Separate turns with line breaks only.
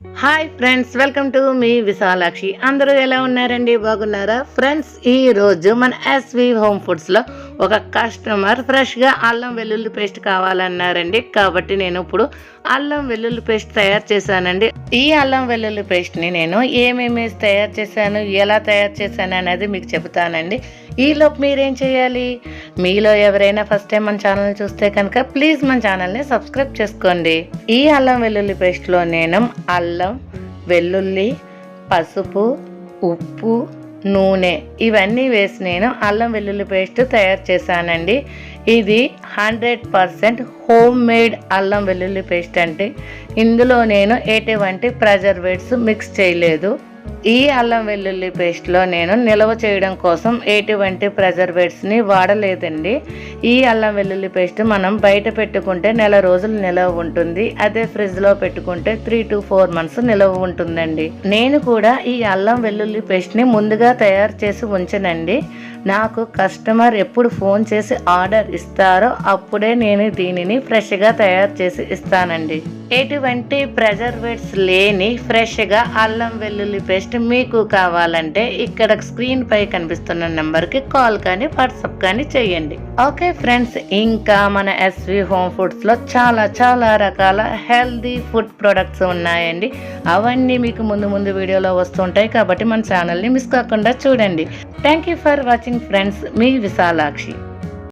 Hi friends welcome to మీ విశాలాక్షి అందరూ ఎలా ఉన్నారండి? బాగున్నారా? ఫ్రెండ్స్ ఈ రోజు మన ఎస్వి హోమ్ ఫుడ్స్లో ఒక కస్టమర్ ఫ్రెష్గా అల్లం వెల్లుల్లి పేస్ట్ కావాలన్నారండి. కాబట్టి నేను ఇప్పుడు అల్లం వెల్లుల్లి పేస్ట్ తయారు చేశానండి. ఈ అల్లం వెల్లుల్లి పేస్ట్ని నేను ఏమేమి తయారు చేశాను ఎలా తయారు చేశాను అనేది మీకు చెబుతానండి. ఈలోపు మీరేం చేయాలి? మీలో ఎవరైనా ఫస్ట్ టైం మన ఛానల్ చూస్తే కనుక ప్లీజ్ మన ఛానల్ని సబ్స్క్రైబ్ చేసుకోండి. ఈ అల్లం వెల్లుల్లి పేస్ట్లో నేను అల్లం వెల్లుల్లి పసుపు ఉప్పు నూనె ఇవన్నీ వేసి నేను అల్లం వెల్లుల్లి పేస్ట్ తయారు చేశానండి. ఇది హండ్రెడ్ పర్సెంట్ హోమ్ మేడ్ అల్లం వెల్లుల్లి పేస్ట్ అంటే ఇందులో నేను ఎటువంటి ప్రెజర్వేట్స్ మిక్స్ చేయలేదు. ఈ అల్లం వెల్లుల్లి పేస్ట్లో నేను నిల్వ చేయడం కోసం ఎటువంటి ప్రెజర్వేట్స్ని వాడలేదండి. ఈ అల్లం వెల్లుల్లి పేస్ట్ మనం బయట పెట్టుకుంటే నెల రోజులు నిల్వ ఉంటుంది. అదే ఫ్రిడ్జ్లో పెట్టుకుంటే త్రీ టు ఫోర్ మంత్స్ నిలవ ఉంటుందండి. నేను కూడా ఈ అల్లం వెల్లుల్లి పేస్ట్ని ముందుగా తయారు చేసి ఉంచనండి. నాకు కస్టమర్ ఎప్పుడు ఫోన్ చేసి ఆర్డర్ ఇస్తారో అప్పుడే నేను దీనిని ఫ్రెష్గా తయారు చేసి ఇస్తానండి. ఎటువంటి ప్రెజర్వేట్స్ లేని ఫ్రెష్గా అల్లం వెల్లుల్లి పేస్ట్ మీకు కావాలంటే ఇక్కడ స్క్రీన్ పై కనిపిస్తున్న నెంబర్కి కాల్ కానీ వాట్సాప్ కానీ చేయండి. ఓకే ఫ్రెండ్స్ ఇంకా మన ఎస్వి హోమ్ ఫుడ్స్లో చాలా చాలా రకాల హెల్దీ ఫుడ్ ప్రొడక్ట్స్ ఉన్నాయండి. అవన్నీ మీకు ముందు ముందు వీడియోలో వస్తుంటాయి కాబట్టి మన ఛానల్ని మిస్ కాకుండా చూడండి. Thank you for watching friends me Vishalakshi